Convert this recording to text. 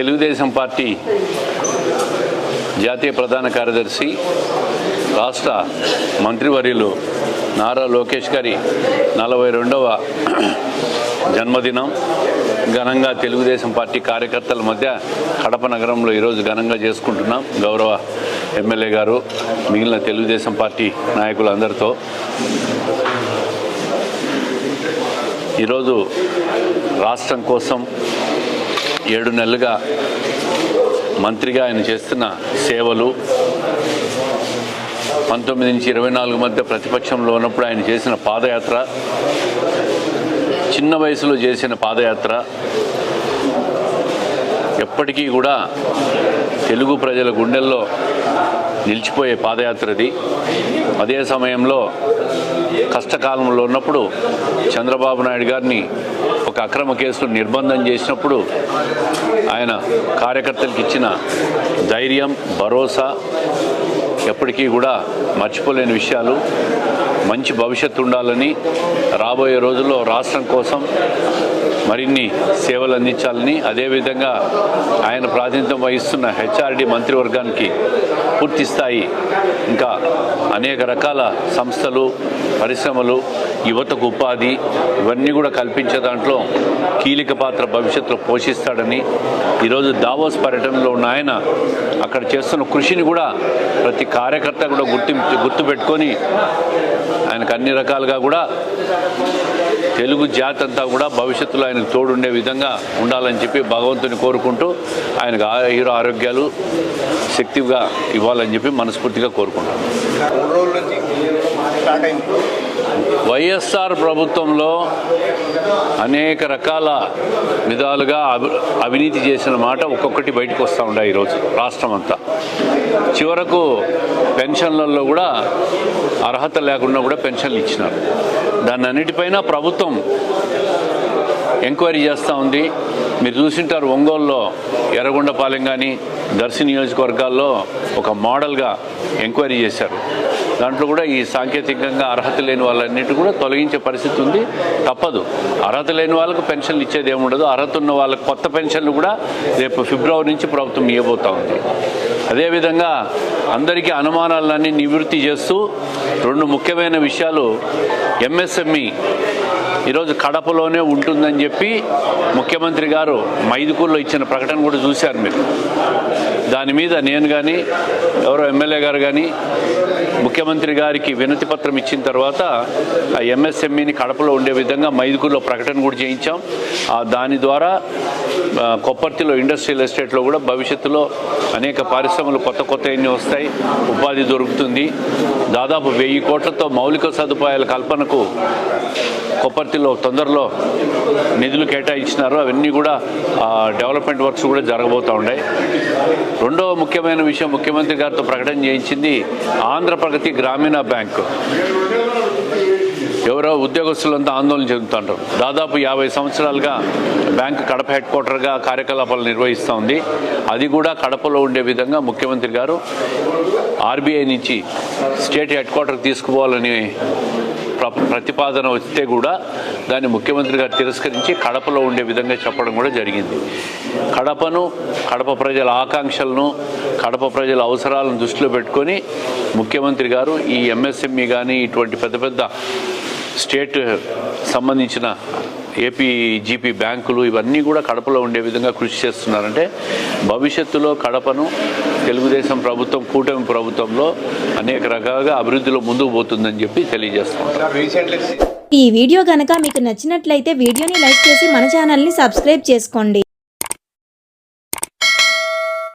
Telugu Desam party జాతీయ ప్రధాన కార్యదర్శి రాష్ట్ర మంత్రివర్యులు నారా లోకేష్ గారి నలభై రెండవ జన్మదినం. ఘనంగా తెలుగుదేశం పార్టీ కార్యకర్తల మధ్య కడప నగరంలో ఈరోజు ఘనంగా చేసుకుంటున్నాం. గౌరవ ఎమ్మెల్యే గారు మిగిలిన తెలుగుదేశం పార్టీ నాయకులందరితో. ఈరోజు రాష్ట్రం కోసం ఏడు నెలలుగా మంత్రిగా ఆయన చేస్తున్న సేవలు పంతొమ్మిది నుంచి ఇరవై నాలుగు మధ్య ప్రతిపక్షంలో ఉన్నప్పుడు ఆయన చేసిన పాదయాత్ర చిన్న వయసులో చేసిన పాదయాత్ర ఎప్పటికీ కూడా తెలుగు ప్రజల గుండెల్లో నిలిచిపోయే పాదయాత్రది. అదే సమయంలో కష్టకాలంలో ఉన్నప్పుడు చంద్రబాబు నాయుడు గారిని అక్రమ కేసులు నిర్బంధం చేసినప్పుడు ఆయన కార్యకర్తలకు ఇచ్చిన ధైర్యం భరోసా ఎప్పటికీ కూడా మర్చిపోలేని విషయాలు. మంచి భవిష్యత్తు ఉండాలని రాబోయే రోజుల్లో రాష్ట్రం కోసం మరిన్ని సేవలు అందించాలని అదేవిధంగా ఆయన ప్రాతినిధ్యం వహిస్తున్న హెచ్ఆర్డి మంత్రివర్గానికి పూర్తి స్థాయి ఇంకా అనేక రకాల సంస్థలు పరిశ్రమలు యువతకు ఉపాధి ఇవన్నీ కూడా కల్పించే దాంట్లో కీలక పాత్ర భవిష్యత్తులో పోషిస్తాడని ఈరోజు దావోస్ పర్యటనలో ఉన్న ఆయన అక్కడ చేస్తున్న కృషిని కూడా ప్రతి కార్యకర్త కూడా గుర్తింపు గుర్తుపెట్టుకొని ఆయనకు అన్ని రకాలుగా కూడా తెలుగు జాతి అంతా కూడా భవిష్యత్తులో ఆయనకు తోడుండే విధంగా ఉండాలని చెప్పి భగవంతుని కోరుకుంటూ ఆయనకు ఆయుర ఆరోగ్యాలు శక్తిగా ఇవ్వాలని చెప్పి మనస్ఫూర్తిగా కోరుకుంటాను వైఎస్ఆర్ ప్రభుత్వంలో అనేక రకాల విధాలుగా అవి అవినీతి చేసిన మాట ఒక్కొక్కటి బయటకు వస్తూ ఉండే ఈరోజు రాష్ట్రం అంతా చివరకు పెన్షన్లలో కూడా అర్హత లేకుండా కూడా పెన్షన్లు ఇచ్చినారు. దాన్ని అన్నిటిపైన ప్రభుత్వం ఎంక్వైరీ చేస్తూ ఉంది. మీరు చూసింటారు ఒంగోలులో ఎర్రగొండపాలెం కానీ దర్శి నియోజకవర్గాల్లో ఒక మోడల్గా ఎంక్వైరీ చేశారు. దాంట్లో కూడా ఈ సాంకేతికంగా అర్హత లేని వాళ్ళన్నిటి కూడా తొలగించే పరిస్థితి ఉంది. తప్పదు. అర్హత లేని వాళ్ళకు పెన్షన్లు ఇచ్చేది ఏముండదు. అర్హత ఉన్న వాళ్ళకి కొత్త పెన్షన్లు కూడా రేపు ఫిబ్రవరి నుంచి ప్రభుత్వం ఇవ్వబోతూ ఉంది. అదేవిధంగా అందరికీ అనుమానాలన్నీ నివృత్తి చేస్తూ రెండు ముఖ్యమైన విషయాలు ఎంఎస్ఎంఈ ఈరోజు కడపలోనే ఉంటుందని చెప్పి ముఖ్యమంత్రి గారు మైదుకూరులో ఇచ్చిన ప్రకటన కూడా చూశారు మీరు. దాని మీద నేను కానీ ఎవరో ఎమ్మెల్యే గారు కానీ ముఖ్యమంత్రి గారికి వినతి పత్రం ఇచ్చిన తర్వాత ఆ ఎంఎస్ఎంఈని కడపలో ఉండే విధంగా మైదుకూరులో ప్రకటన కూడా చేయించాం. ఆ దాని ద్వారా కొప్పర్తిలో ఇండస్ట్రియల్ ఎస్టేట్లో కూడా భవిష్యత్తులో అనేక పరిశ్రమలు కొత్త కొత్త ఎన్ని వస్తాయి ఉపాధి దొరుకుతుంది. దాదాపు వెయ్యి కోట్లతో మౌలిక సదుపాయాల కల్పనకు కొప్పర్తిలో తొందరలో నిధులు కేటాయించినారు. అవన్నీ కూడా డెవలప్మెంట్ వర్క్స్ కూడా జరగబోతూ ఉన్నాయి. రెండవ ముఖ్యమైన విషయం ముఖ్యమంత్రి గారితో ప్రకటన చేయించింది ఆంధ్రప్రగతి గ్రామీణ బ్యాంకు. ఎవరో ఉద్యోగస్తులంతా ఆందోళన చెందుతుంటారు దాదాపు యాభై సంవత్సరాలుగా బ్యాంకు కడప హెడ్ క్వార్టర్గా కార్యకలాపాలు నిర్వహిస్తూ ఉంది. అది కూడా కడపలో ఉండే విధంగా ముఖ్యమంత్రి గారు ఆర్బీఐ నుంచి స్టేట్ హెడ్ క్వార్టర్కి తీసుకుపోవాలని ప్రతిపాదన వస్తే కూడా దాన్ని ముఖ్యమంత్రి గారు తిరస్కరించి కడపలో ఉండే విధంగా చెప్పడం కూడా జరిగింది. కడపను కడప ప్రజల ఆకాంక్షలను కడప ప్రజల అవసరాలను దృష్టిలో పెట్టుకొని ముఖ్యమంత్రి గారు ఈ ఎంఎస్ఎంఈ కానీ ఇటువంటి పెద్ద పెద్ద స్టేట్ సంబంధించిన ఏపీ జీపీ బ్యాంకులు ఇవన్నీ కూడా కడపలో ఉండే విధంగా కృషి చేస్తున్నారంటే భవిష్యత్తులో కడపను తెలుగుదేశం ప్రభుత్వం కూటమి ప్రభుత్వంలో అనేక రకాలుగా అభివృద్ధిలో ముందుకు పోతుందని చెప్పి తెలియజేస్తున్నాం సార్ రీసెంట్లీ ఈ వీడియో గనక మీకు నచ్చినట్లయితే వీడియోని లైక్ చేసి మన ఛానల్ని సబ్స్క్రైబ్ చేసుకోండి.